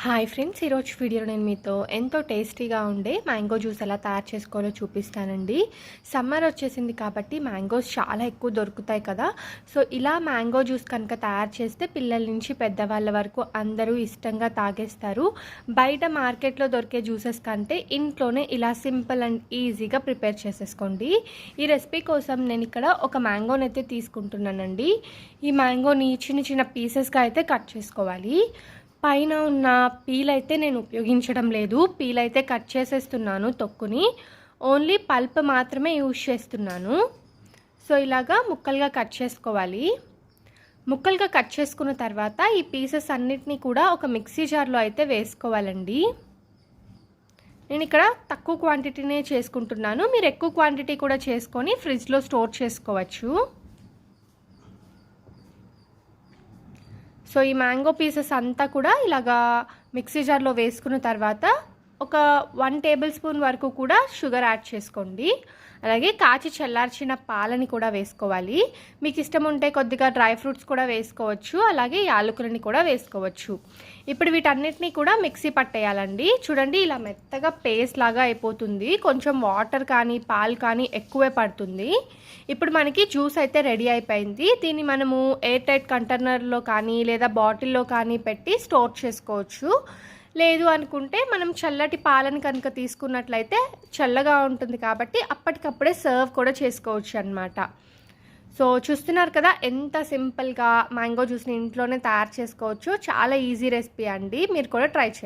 Hi friends ఈరోజు వీడియోలో నేను మీతో ఎంతో టేస్టీగా ఉండే మ్యాంగో జ్యూస్ ఎలా తయారు చేసుకోవాలో చూపిస్తానండి. సమ్మర్ వచ్చేసింది కాబట్టి మ్యాంగోస్ చాలా ఎక్కువ దొరుకుతాయి కదా. సో ఇలా మ్యాంగో జ్యూస్ కనుక తయారు చేస్తే పిల్లల నుంచి పెద్దవాళ్ళ వరకు అందరూ ఇష్టంగా తాగేస్తారు. బయట మార్కెట్లో దొరికే జ్యూసెస్ కంటే ఇంట్లోనే ఇలా సింపుల్ అండ్ ఈజీగా ప్రిపేర్ చేసేసుకోండి. ఈ రెసిపీ కోసం నేను ఇక్కడ ఒక మ్యాంగోని అయితే తీసుకుంటున్నానండి. ఈ మ్యాంగోని చిన్న చిన్న పీసెస్గా అయితే కట్ చేసుకోవాలి. పైన ఉన్న పీల్ అయితే నేను ఉపయోగించడం లేదు. పీల్ అయితే కట్ చేసేస్తున్నాను తొక్కుని. ఓన్లీ పల్ప్ మాత్రమే యూజ్ చేస్తున్నాను. సో ఇలాగా ముక్కలుగా కట్ చేసుకోవాలి. ముక్కలుగా కట్ చేసుకున్న తర్వాత ఈ పీసెస్ అన్నిటినీ కూడా ఒక మిక్సీ జార్లో అయితే వేసుకోవాలండి. నేను ఇక్కడ తక్కువ క్వాంటిటీనే చేసుకుంటున్నాను. మీరు ఎక్కువ క్వాంటిటీ కూడా చేసుకొని ఫ్రిడ్జ్లో స్టోర్ చేసుకోవచ్చు. సో ఈ మ్యాంగో పీసెస్ అంతా కూడా ఇలాగా మిక్సీ జార్లో వేసుకున్న తర్వాత ఒక వన్ టేబుల్ స్పూన్ వరకు కూడా షుగర్ యాడ్ చేసుకోండి. అలాగే కాచి చల్లార్చిన పాలని కూడా వేసుకోవాలి. మీకు ఇష్టం ఉంటే కొద్దిగా డ్రై ఫ్రూట్స్ కూడా వేసుకోవచ్చు. అలాగే యాలకులని కూడా వేసుకోవచ్చు. ఇప్పుడు వీటన్నిటిని కూడా మిక్సీ పట్టేయాలండి. చూడండి ఇలా మెత్తగా పేస్ట్ లాగా అయిపోతుంది. కొంచెం వాటర్ కానీ పాలు కానీ ఎక్కువే పడుతుంది. ఇప్పుడు మనకి జ్యూస్ అయితే రెడీ అయిపోయింది. దీన్ని మనము ఎయిర్ టైట్ కంటైనర్లో కానీ లేదా బాటిల్లో కానీ పెట్టి స్టోర్ చేసుకోవచ్చు. లేదు అనుకుంటే మనం చల్లటి పాలను కనుక తీసుకున్నట్లయితే చల్లగా ఉంటుంది కాబట్టి అప్పటికప్పుడే సర్వ్ కూడా చేసుకోవచ్చు అనమాట సో చూస్తున్నారు కదా ఎంత సింపుల్గా మ్యాంగో జ్యూస్ని ఇంట్లోనే తయారు చేసుకోవచ్చు. చాలా ఈజీ రెసిపీ అండి. మీరు కూడా ట్రై చేయండి.